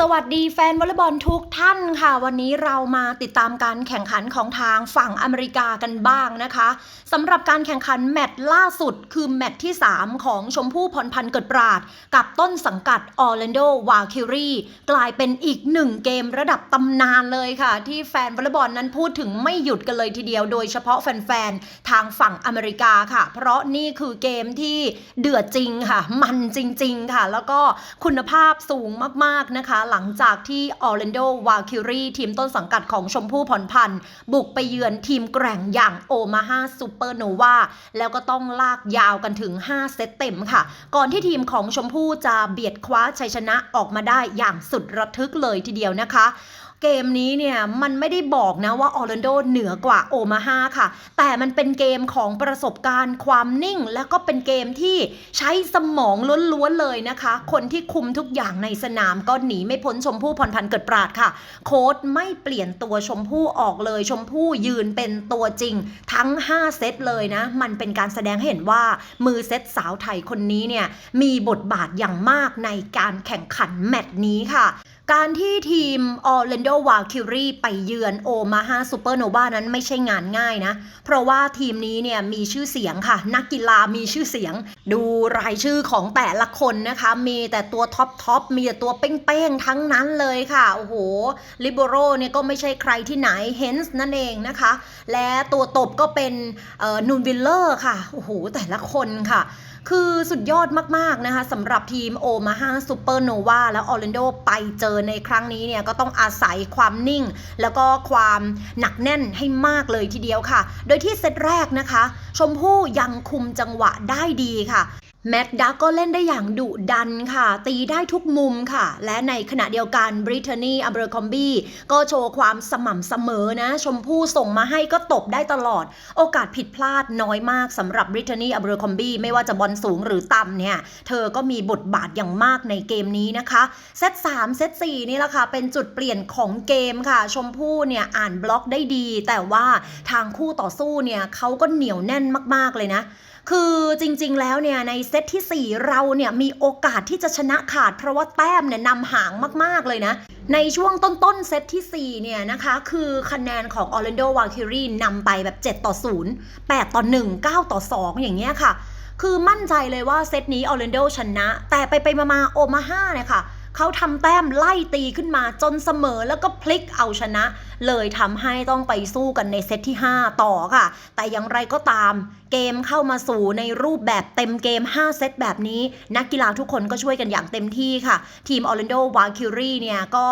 สวัสดีแฟนวอลเลย์บอลทุกท่านค่ะ วันนี้เรามาติดตามการแข่งขันของทางฝั่งอเมริกากันบ้างนะคะสำหรับการแข่งขันแมตช์ล่าสุดคือแมตช์ที่ 3 ของชมพู่พรพันธ์เกิดปราด กับต้นสังกัดออร์แลนโดวาคิรีกลายเป็นอีกหนึ่งเกมระดับตำนานเลยค่ะ ที่แฟนวอลเลย์บอลนั้นพูดถึงไม่หยุดกันเลยทีเดียว โดยเฉพาะแฟนๆทางฝั่งอเมริกาค่ะ เพราะนี่คือเกมที่เดือดจริงค่ะ มันจริง ๆ ค่ะ แล้วก็คุณภาพสูงมากๆนะคะหลังจากที่ออร์แลนโดวาคิรีทีมต้นสังกัดของชมพู่พรพันธ์บุกไปเยือนทีมแกร่งอย่างโอมาฮาซูเปอร์โนวาแล้วก็ต้องลากยาวกันถึง 5 เซตเต็มค่ะ ก่อนที่ทีมของชมพู่จะเบียดคว้าชัยชนะออกมาได้อย่างสุดระทึกเลยทีเดียวนะคะ เกมนี้เนี่ยมันไม่ได้บอกนะว่าออร์แลนโดเหนือกว่าโอมาฮาค่ะ แต่มันเป็นเกมของประสบการณ์ความนิ่ง แล้วก็เป็นเกมที่ใช้สมองล้วนๆเลยนะคะ คนที่คุมทุกอย่างในสนามก็หนีไม่พ้นชมพู่พรพันธ์เกิดปราดค่ะ โค้ดไม่เปลี่ยนตัวชมพู่ออกเลยชมพู่ยืนเป็นตัวจริง ทั้ง 5 เซตเลยนะ มันเป็นการแสดงให้เห็นว่ามือเซตสาวไทยคนนี้เนี่ยมีบทบาทอย่างมากในการแข่งขันแมตช์นี้ค่ะ การที่ทีมออร์แลนโดวาคิรีไปเยือนโอมาฮาซูเปอร์โนวานั้นไม่ใช่งานง่ายนะ เพราะว่าทีมนี้เนี่ยมีชื่อเสียงค่ะ นักกีฬามีชื่อเสียง ดูรายชื่อของแต่ละคนนะคะ มีแต่ตัวท็อปท็อปมีแต่ตัวเป้งๆทั้งนั้นเลยค่ะ โอ้โห ลิเบโรเนี่ยก็ไม่ใช่ใครที่ไหนเฮนส์นั่นเองนะคะ และตัวตบก็เป็นนูนวิลเลอร์ค่ะ โอ้โห แต่ละคนค่ะ คือสุดยอดมากๆนะคะสำหรับทีมโอมาฮาซูเปอร์โนวาและออร์แลนโดไปเจอในครั้งนี้เนี่ยก็ต้องอาศัยความนิ่ง แล้วก็ความหนักแน่นให้มากเลยทีเดียวค่ะ โดยที่เซตแรกนะคะ ชมพู่ยังคุมจังหวะได้ดีค่ะ แมตดักก็เล่นได้อย่างดุดันค่ะ ตีได้ทุกมุมค่ะ และในขณะเดียวกันบริเทนีอัเบร์คอมบี้ก็โชว์ความสม่ำเสมอนะ ชมพู่ส่งมาให้ก็ตบได้ตลอด โอกาสผิดพลาดน้อยมากสำหรับบริเทนีอัเบร์คอมบี้ไม่ว่าจะบอลสูงหรือต่ำเนี่ย เธอก็มีบทบาทอย่างมากในเกมนี้นะคะ เซต3เซต4นี่แหละค่ะ เป็นจุดเปลี่ยนของเกมค่ะ ชมพู่เนี่ยอ่านบล็อกได้ดี แต่ว่าทางคู่ต่อสู้เนี่ยเขาก็เหนียวแน่นมาก ๆเลยนะ คือจริงๆแล้วเนี่ยในเซตที่ 4 เราเนี่ยมีโอกาสที่จะชนะขาด เพราะว่าแต้มเนี่ยนำห่างมากๆเลยนะ ในช่วงต้นๆเซตที่ 4 เนี่ยนะคะ คือคะแนนของ Orlando v a l k y r i e นำไปแบบ 7 ต่อ 0 8 ต่อ 1 9 ต่อ 2 อย่างเงี้ยค่ะ คือมั่นใจเลยว่าเซตนี้ Orlando ชนะ แต่ไปไปๆมาๆโอมาฮาเนี่ยค่ะ เขาทำแต้มไล่ตีขึ้นมาจนเสมอแล้วก็พลิกเอาชนะ เลยทำให้ต้องไปสู้กันในเซตที่ 5 ต่อค่ะ แต่อย่างไรก็ตาม เกมเข้ามาสู่ในรูปแบบเต็มเกม 5 เซตแบบนี้ นักกีฬาทุกคนก็ช่วยกันอย่างเต็มที่ค่ะ ทีมออร์แลนโดวาคิรีเนี่ยก็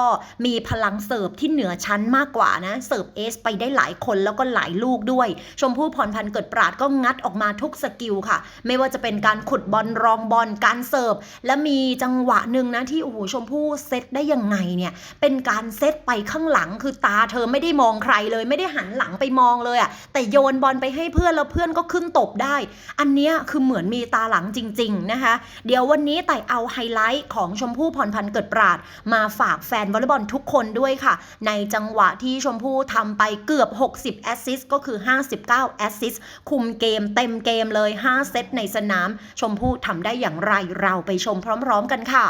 มีพลังเสิร์ฟที่เหนือชั้นมากกว่านะ เสิร์ฟเอสไปได้หลายคนแล้วก็หลายลูกด้วย ชมพู่พรพันธ์เกิดปราดก็งัดออกมาทุกสกิลค่ะ ไม่ว่าจะเป็นการขุดบอลรองบอลการเสิร์ฟและมีจังหวะหนึ่งนะที่โอ้โหชมพู่เซตได้ยังไงเนี่ยเป็นการเซตไปข้างหลัง คือตาเธอไม่ได้มองใครเลยไม่ได้หันหลังไปมองเลยอะ่ะแต่โยนบอลไปให้เพื่อนแล้วเพื่อนก็ขึ้นตบได้ อันเนี้ยคือเหมือนมีตาหลังจริง ๆนะคะ เดี๋ยววันนี้ไต่เอาไฮไลท์ของชมพู่พรพันธ์เกิดปราด มาฝากแฟนวอลเลย์บอลทุกคนด้วยค่ะ ในจังหวะที่ชมพู่ทำไปเกือบ 60แอสซิสก็คือ 59แอสซิสคุมเกมเต็มเกมเลย 5 เซตในสนาม ชมพู่ทำได้อย่างไรเราไปชมพร้อม ๆ กันค่ะ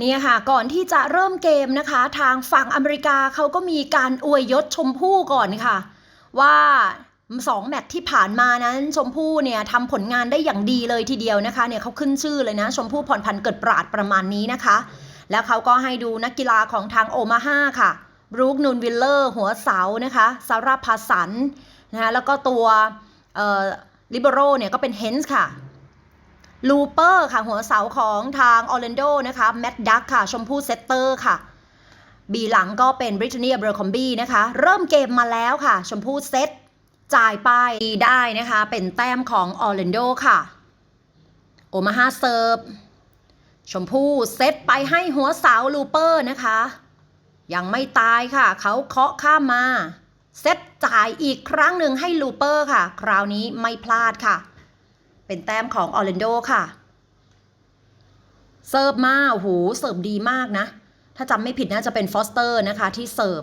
เนี่ยค่ะก่อนที่จะเริ่มเกมนะคะ ทางฝั่งอเมริกาเขาก็มีการอวยยศชมพู่ก่อนค่ะ ว่าสองแมตช์ที่ผ่านมานั้นชมพู่เนี่ยทำผลงานได้อย่างดีเลยทีเดียวนะคะเนี่ยเขาขึ้นชื่อเลยนะชมพู่พรพันธ์เกิดปราดประมาณนี้นะคะ แล้วเขาก็ให้ดูนักกีฬาของทางโอมาฮาค่ะบรูคนูนวิลเลอร์หัวเสานะคะซาร่าพาสันนะคะแล้วก็ตัวลิเบโรเนี่ยก็เป็นเฮนส์ค่ะ ลูเปอร์ค่ะ หัวเสาของทางออร์แลนโดนะคะแมตดักค่ะ ชมพู่เซตเตอร์ค่ะบีหลังก็เป็นบริท a นียเบอร์คอมบี้นะคะ เริ่มเกมมาแล้วค่ะ ชมพู่เซตจ่ายไปได้นะคะ เป็นแต้มของออร์แลนโดค่ะ โอมาฮาเซิร์ฟชมพู่เซตไปให้หัวเสาลูเปอร์นะคะ ยังไม่ตายค่ะ เขาเคาะข้ามมา เซตจ่ายอีกครั้งหนึ่งให้ลูเปอร์ค่ะ คราวนี้ไม่พลาดค่ะ เป็นแต้มของออร์แลนโดค่ะ เสิร์ฟมาโอ้โหเสิร์ฟดีมากนะ ถ้าจำไม่ผิดน่าจะเป็นฟอสเตอร์นะคะที่เสิร์ฟ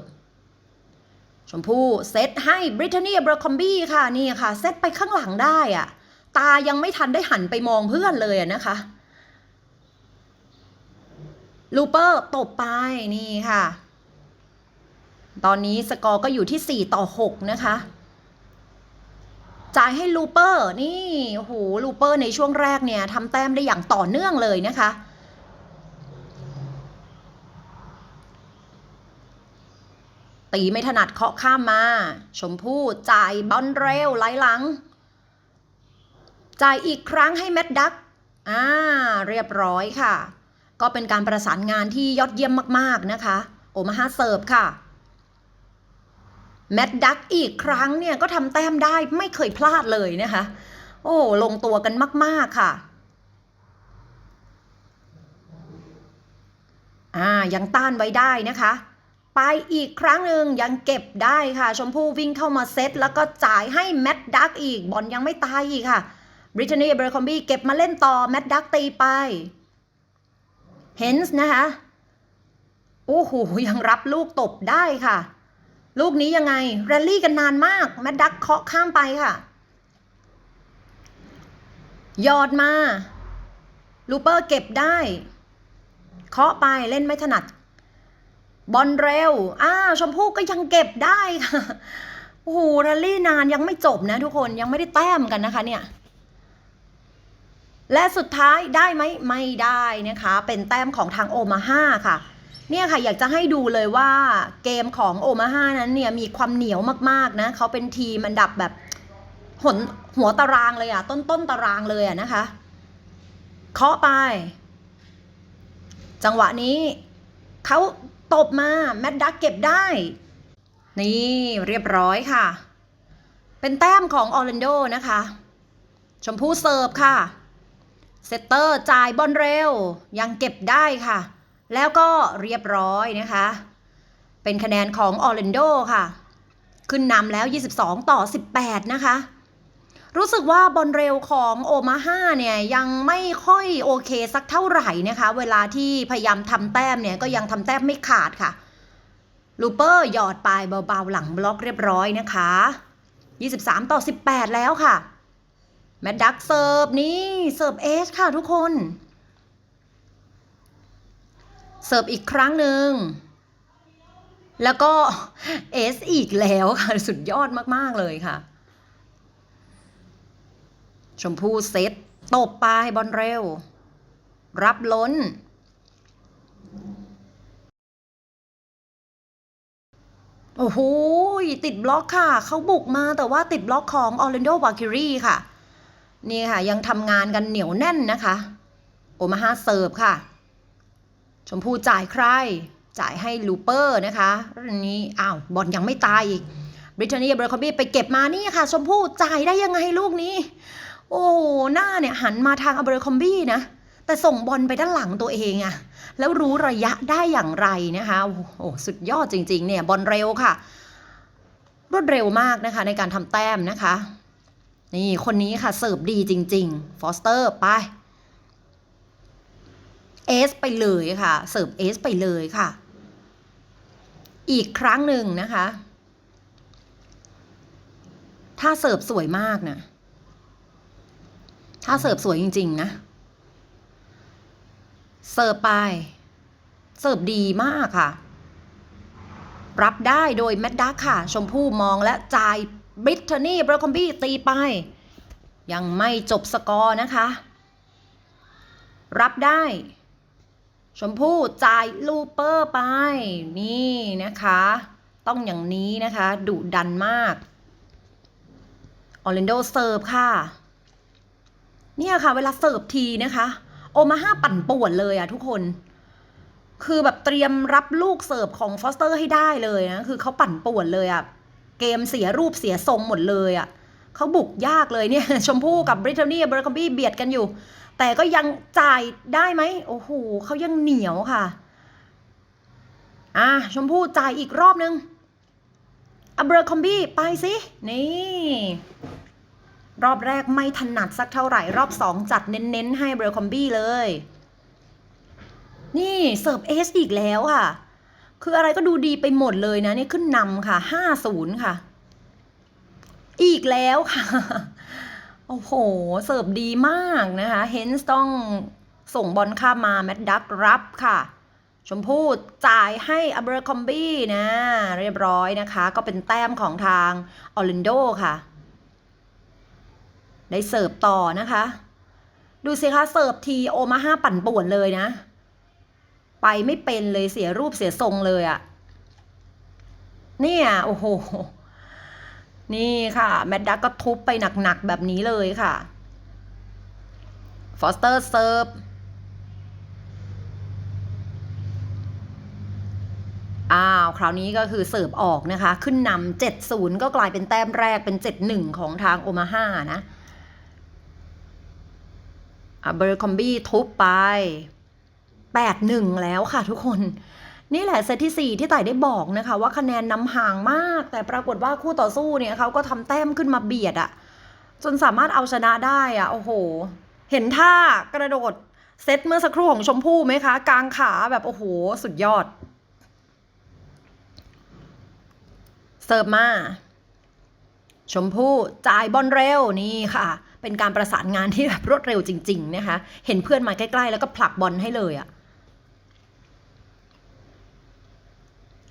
ชมพู่เซตให้บริทนีเบรคอมบี้ค่ะนี่ค่ะ เซตไปข้างหลังได้อะตายังไม่ทันได้หันไปมองเพื่อนเลยะนะคะลูเปอร์ตบไปนี่ค่ะ ตอนนี้สกอร์ก็อยู่ที่ 4 ต่อ 6 นะคะ จ่ายให้ลูเปอร์นี่โหลูเปอร์ในช่วงแรกเนี่ยทำแต้มได้อย่างต่อเนื่องเลยนะคะตีไม่ถนัดเคาะข้ามมา ชมพู่จ่ายบอลเร็วไหลหลัง จ่ายอีกครั้งให้แมดดักอ่าเรียบร้อยค่ะ ก็เป็นการประสานงานที่ยอดเยี่ยมมาก ๆ นะคะ โอมาฮาเซิร์ฟค่ะ แมดดักอีกครั้งเนี่ยก็ทำแต้มได้ไม่เคยพลาดเลยนะคะ โอ้ลงตัวกันมาก ๆ ค่ะอ่ายังต้านไว้ได้นะคะ ไปอีกครั้งหนึ่งยังเก็บได้ค่ะ ชมพู่วิ่งเข้ามาเซตแล้วก็จ่ายให้แมดดักอีกบอลยังไม่ตายอีกค่ะบริ t นีเบอร์คอมบี้เก็บมาเล่นต่อแมดดักตีไปเฮนส์นะคะ โอ้โหยังรับลูกตบได้ค่ะ ลูกนี้ยังไง แรลลี่กันนานมาก แมดดักเคาะข้ามไปค่ะยอดมา ลูเปอร์เก็บได้ เคาะไปเล่นไม่ถนัด บอลเร็ว อ้าชมพู่ก็ยังเก็บได้ค่ะโอ้โหแรลลี่นานยังไม่จบนะทุกคนยังไม่ได้แต้มกันนะคะเนี่ย และสุดท้ายได้ไหมไม่ได้นะคะ เป็นแต้มของทางโอมาฮ่าค่ะ เนี่ยค่ะอยากจะให้ดูเลยว่าเกมของโอมาฮานั้นเนี่ยมีความเหนียวมากๆนะเขาเป็นทีมอันดับแบบหนหัวตารางเลยอะต้นต้นตารางเลยอะนะคะ เคาะไป จังหวะนี้เขาตบมาแมดดักเก็บได้ นี่เรียบร้อยค่ะ เป็นแต้มของออร์แลนโดนะคะ ชมพู่เสิร์ฟค่ะ เซตเตอร์จ่ายบอลเร็ว ยังเก็บได้ค่ะ แล้วก็เรียบร้อยนะคะ เป็นคะแนนของออร์แลนโดค่ะ ขึ้นนำแล้ว 22 ต่อ 18 นะคะ รู้สึกว่าบอลเร็วของโอมาฮาเนี่ยยังไม่ค่อยโอเคสักเท่าไหร่นะคะ เวลาที่พยายามทำแต้มเนี่ยก็ยังทำแต้มไม่ขาดค่ะลูเปอร์หยอดไปเบาๆหลังบล็อกเรียบร้อยนะคะ 23 ต่อ 18 แล้วค่ะ แมดดักเสิร์ฟนี่เสิร์ฟเอสค่ะทุกคน เสิร์ฟอีกครั้งหนึ่ง แล้วก็เอสอีกแล้วค่ะ สุดยอดมาก ๆ เลยค่ะ ชมพู่เซตตบไปบอลเร็ว รับล้น โอ้โหติดบล็อกค่ะ เขาบุกมาแต่ว่าติดบล็อกของออร์แลนโดวาคิรีค่ะ นี่ค่ะ ยังทำงานกันเหนียวแน่นนะคะ โอมาฮาเสิร์ฟค่ะ ชมพู่จ่ายใคร จ่ายให้ลูเปอร์นะคะอันนี้อ้าวบอลยังไม่ตายอีกบริ t นีเบอร์คอมบี้ไปเก็บมานี่ค่ะ ชมพู่จ่ายได้ยังไงลูกนี้ โอ้หน้าเนี่ยหันมาทางอเบอร์คอมบี้นะ แต่ส่งบอลไปด้านหลังตัวเองอะแล้วรู้ระยะได้อย่างไรนะคะ โอ้สุดยอดจริง ๆ เนี่ยบอลเร็วค่ะ รวดเร็วมากนะคะ ในการทำแต้มนะคะ นี่คนนี้ค่ะเสิร์ฟดีจริง ๆ ฟอสเตอร์ไป เอสไปเลยค่ะ เสิร์ฟเอสไปเลยค่ะ อีกครั้งหนึ่งนะคะ ถ้าเสิร์ฟสวยมากนะถ้าเสิร์ฟสวยจริง ๆ นะ เสิร์ฟไป เสิร์ฟดีมากค่ะ รับได้โดยแมดดักค่ะ ชมพู่มองและจ่ายบริทนี่บรคอมบี้ตีไป ยังไม่จบสกอร์นะคะ รับได้ ชมพู่จ่ายลูเปอร์ไป นี่นะคะ ต้องอย่างนี้นะคะดุดันมากออร์แลนโดเสิร์ฟค่ะ เนี่ยค่ะ เวลาเสิร์ฟทีนะคะ โอมาห้าปั่นป่วนเลยอะทุกคน คือแบบเตรียมรับลูกเสิร์ฟของฟอสเตอร์ให้ได้เลยนะ คือเขาปั่นป่วนเลยอะเกมเสียรูปเสียทรงหมดเลยอะเขาบุกยากเลยเนี่ย ชมพู่กับบริทนี่เบอร์คอมบี้เบียดกันอยู่ แต่ก็ยังจ่ายได้ไหมโอ้โหเขายังเหนียวค่ะอะชมพู่จ่ายอีกรอบนึงอัเบอร์คอมบี้ไปสินี่ รอบแรกไม่ถนัดสักเท่าไหร่ รอบสองจัดเน้นๆ ให้เบอร์คอมบี้เลย นี่เสิร์ฟเอสอีกแล้วค่ะ คืออะไรก็ดูดีไปหมดเลยนะ นี่ขึ้นนำค่ะห้าศูนย์ค่ะ อีกแล้วค่ะ อ้โห เสิร์ฟดีมากนะคะ เฮนส์ต้องส่งบอลข้ามมาแมดดักรับค่ะ ชมพู่จ่ายให้อเบอร์คอมบี้นะ เรียบร้อยนะคะ ก็เป็นแต้มของทางออร์แลนโดค่ะ ได้เสิร์ฟต่อนะคะ ดูสิคะ เสิร์ฟทีโอมาห้าปั่นป่วนเลยนะ ไปไม่เป็นเลยเสียรูปเสียทรงเลยอะเนี่ย โอ้โห นี่ค่ะ แมดดักก็ทุบไปหนัก ๆ แบบนี้เลยค่ะ ฟอสเตอร์เซิร์ฟอ้าว คราวนี้ก็คือเสิร์ฟออกนะคะ ขึ้นนำเจ็ดศูนย์ก็กลายเป็นแต้มแรกเป็นเจ็ดหนึ่งของทางโอมาฮานะอเบอร์คอมบี้ทุบไปแปดหนึ่งแล้วค่ะทุกคน นี่แหละเซตที่ 4 ที่ไต่ได้บอกนะคะ ว่าคะแนนนำห่างมาก แต่ปรากฏว่าคู่ต่อสู้เนี่ยเขาก็ทำแต้มขึ้นมาเบียดอะจนสามารถเอาชนะได้อะโอ้โห เห็นท่ากระโดดเซตเมื่อสักครู่ของชมพู่ไหมคะกลางขาแบบโอ้โห สุดยอด เสิร์ฟมา ชมพู่จ่ายบอลเร็วนี่ค่ะ เป็นการประสานงานที่แบบรวดเร็วจริง ๆ นะคะ เห็นเพื่อนมาใกล้ ๆ แล้วก็ผลักบอลให้เลยอะ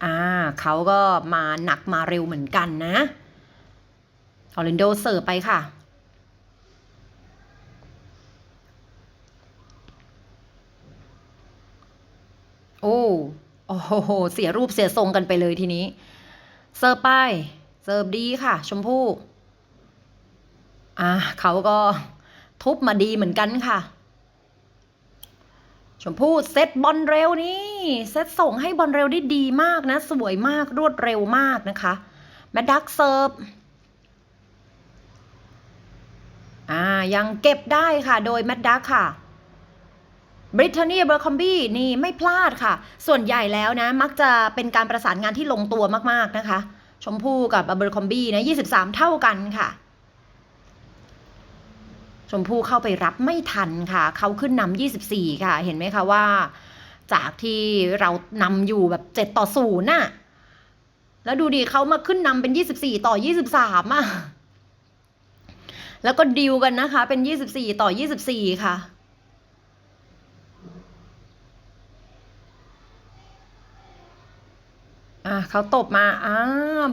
อ่าเขาก็มาหนักมาเร็วเหมือนกันนะออร์แลนโดเสิร์ฟไปค่ะ โอ้โอ้โห เสียรูปเสียทรงกันไปเลยทีนี้ เสิร์ฟไป เสิร์ฟดีค่ะ ชมพู่ อ่าเขาก็ทุบมาดีเหมือนกันค่ะ ชมพู่เซตบอลเร็วนี่เซตส่งให้บอลเร็วได้ดีมากนะ สวยมากรวดเร็วมากนะคะแมดดักเซิร์ฟอ่ายังเก็บได้ค่ะโดยแมดดักค่ะบริ t านีเบอร์คอมบี้นี่ไม่พลาดค่ะ ส่วนใหญ่แล้วนะ มักจะเป็นการประสานงานที่ลงตัวมาก ๆ นะคะ ชมพู่กับเบอร์คอมบี้นะ 23 เท่ากันค่ะ ชมพู่เข้าไปรับไม่ทันค่ะ เขาขึ้นนำ24 ค่ะ เห็นไหมคะว่า จากที่เรานำอยู่แบบ 7 ต่อ0น่ะ แล้วดูดิเขามาขึ้นนำเป็น 24 ต่อ 23 อะ แล้วก็ดิวกันนะคะ เป็น 24 ต่อ 24 ค่ะอะเขาตบมาอ่า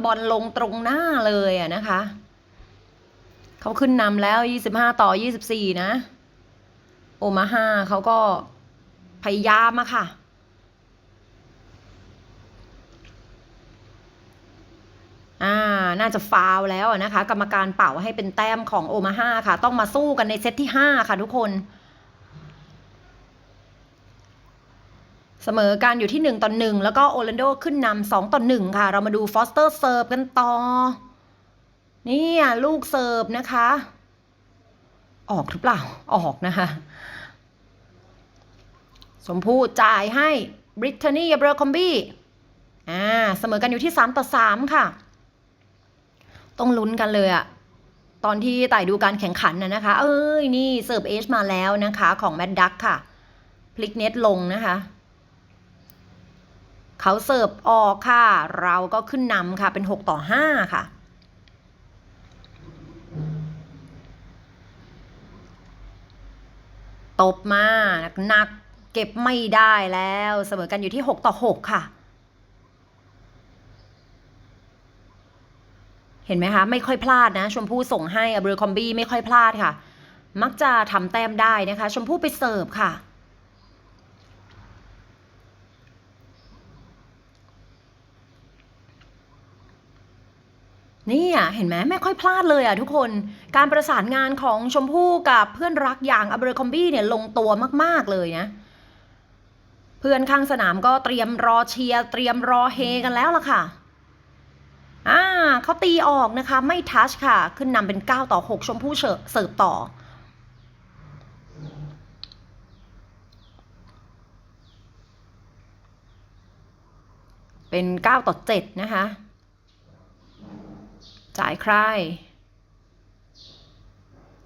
บอลลงตรงหน้าเลยอะนะคะ เขาขึ้นนำแล้ว25ต่อ24นะ โอมาฮาเขาก็พยายามอะค่ะ อ่า น่าจะฟาวแล้วนะคะ กรรมการเป่าให้เป็นแต้มของโอมาฮาค่ะ ต้องมาสู้กันในเซตที่5ค่ะทุกคนเสมอกันอยู่ที่ 1 ต่อ 1 แล้วก็โอลันโดขึ้นนำ2ต่อ 1 ค่ะ เรามาดูฟอสเตอร์เซิร์ฟกันต่อ นี่ลูกเสิร์ฟนะคะ ออกหรือเปล่า ออกนะคะ สมพูจ่ายให้บริ t านีเบรคอมบี้อ่าเสมอกันอยู่ที่ 3 ต่อ 3 ค่ะ ต้องลุ้นกันเลยอะตอนที่ไต่ดูการแข่งขันนะนะคะ เอ้ย นี่เสิร์ฟเอชมาแล้วนะคะ ของแมดดักค่ะ พลิกเน็ตลงนะคะ เขาเสิร์ฟออกค่ะ เราก็ขึ้นนำค่ะเป็น 6 ต่อ 5 ค่ะ ตบมาหนักเก็บไม่ได้แล้วเสมอกันอยู่ที่ 6 ต่อ 6 ค่ะ เห็นไหมคะ ไม่ค่อยพลาดนะ ชมพู่ส่งให้อเบอร์คอมบี้ไม่ค่อยพลาดค่ะ มักจะทำแต้มได้นะคะ ชมพู่ไปเสิร์ฟค่ะ นี่อะเห็นไหมไม่ค่อยพลาดเลยอะทุกคนการประสานงานของชมพู่กับเพื่อนรักอย่างอเบรคอมบี้เนี่ยลงตัวมากๆเลยนะ เพื่อนข้างสนามก็เตรียมรอเชียร์เตรียมรอเฮกันแล้วล่ะค่ะอ่าเขาตีออกนะคะ ไม่ทัชค่ะ ขึ้นนำเป็น 9 ต่อ 6 ชมพู่เสิร์ฟต่อเป็น 9 ต่อ 7 นะคะ จ่ายใคร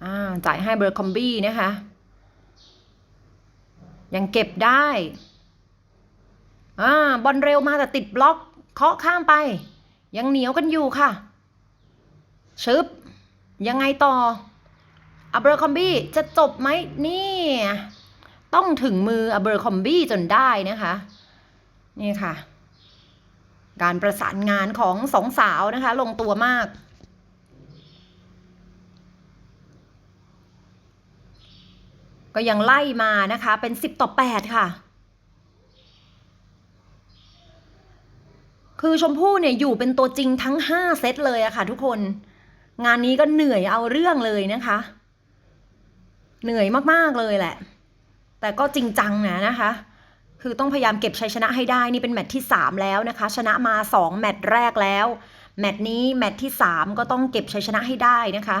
อ่าจ่ายให้เบอร์คอมบี้นะคะ ยังเก็บได้อ่าบอลเร็วมาแต่ติดบล็อก เคาะข้ามไป ยังเหนียวกันอยู่ค่ะ ชึบ ยังไงต่ออัเบอร์คอมบี้จะจบไหมนี่ ต้องถึงมืออัเบอร์คอมบี้จนได้นะคะ นี่ค่ะ การประสานงานของสองสาวนะคะ ลงตัวมาก ก็ยังไล่มานะคะ เป็นสิบต่อแปดค่ะ คือชมพู่เนี่ยอยู่เป็นตัวจริงทั้งห้าเซตเลยอะค่ะทุกคน งานนี้ก็เหนื่อยเอาเรื่องเลยนะคะ เหนื่อยมากๆเลยแหละ แต่ก็จริงจังนะนะคะ คือต้องพยายามเก็บชัยชนะให้ได้ นี่เป็นแมตช์ที่ 3 แล้วนะคะ ชนะมา 2 แมตช์แรกแล้ว แมตช์นี้แมตช์ที่ 3 ก็ต้องเก็บชัยชนะให้ได้นะคะ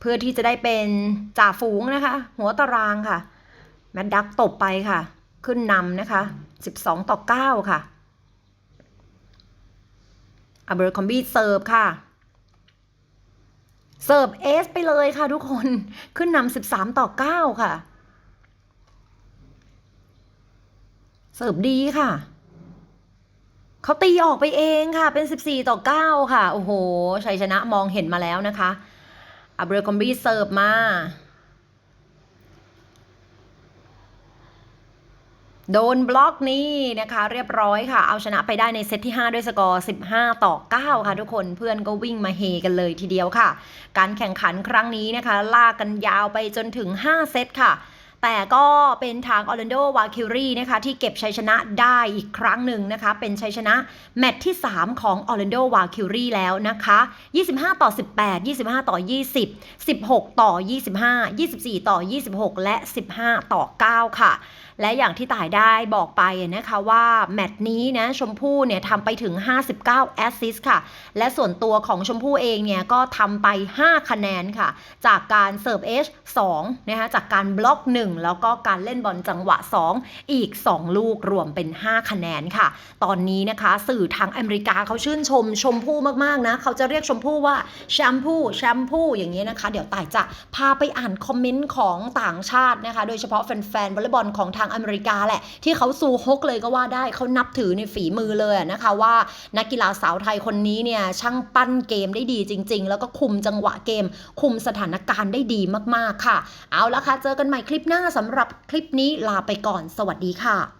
เพื่อที่จะได้เป็นจ่าฝูงนะคะ หัวตารางค่ะ แมตช์ดักตบไปค่ะ ขึ้นนำนะคะ 12 ต่อ 9 ค่ะอเบอร์คอมบี้เสิร์ฟค่ะเสิร์ฟเอสไปเลยค่ะทุกคนขึ้นนำ13 ต่อ 9 ค่ะ เสิร์ฟดีค่ะเขาตีออกไปเองค่ะเป็น 14 ต่อ 9 ค่ะ โอ้โห ชัยชนะมองเห็นมาแล้วนะคะ อับเรคอมบี้เสิร์ฟมา โดนบล็อกนี้นะคะ เรียบร้อยค่ะ เอาชนะไปได้ในเซตที่ 5 ด้วยสกอร์ 15 ต่อ 9 ค่ะทุกคนเพื่อนก็วิ่งมาเฮกันเลยทีเดียวค่ะ การแข่งขันครั้งนี้นะคะ ลากกันยาวไปจนถึง 5 เซตค่ะ แต่ก็เป็นทางออร์แลนโดวาคิรีนะคะที่เก็บชัยชนะได้อีกครั้งหนึ่งนะคะ เป็นชัยชนะแมตช์ที่ 3 ของออร์แลนโดวาคิรีแล้วนะคะ 25 ต่อ 18 25 ต่อ 20 16 ต่อ 25 24 ต่อ 26 และ 15 ต่อ 9 ค่ะ และอย่างที่ต่ายได้บอกไปนะคะว่าแมตช์นี้นะชมพู่เนี่ยทำไปถึง 59 แอสซิสต์ค่ะ และส่วนตัวของชมพู่เองเนี่ยก็ทำไป 5 คะแนนค่ะ จากการเสิร์ฟเอช2นะคะจากการบล็อก 1แล้วก็การเล่นบอลจังหวะ 2 อีก 2 ลูกรวมเป็น 5 คะแนนค่ะ ตอนนี้นะคะสื่อทางอเมริกาเขาชื่นชมชมพู่มากๆนะ เขาจะเรียกชมพู่ว่าแชมพู่แชมพู่อย่างนี้นะคะ เดี๋ยวต่ายจะพาไปอ่านคอมเมนต์ของต่างชาตินะคะ โดยเฉพาะแฟนๆวอลเลย์บอลของทางอเมริกาแหละ ที่เขาซูฮกเลยก็ว่าได้เขานับถือในฝีมือเลยนะคะว่านักกีฬาสาวไทยคนนี้เนี่ยช่างปั้นเกมได้ดีจริง ๆ แล้วก็คุมจังหวะเกม คุมสถานการณ์ได้ดีมากๆค่ะ เอาละค่ะเจอกันใหม่คลิปหน้าน้าสำหรับคลิปนี้ลาไปก่อน สวัสดีค่ะ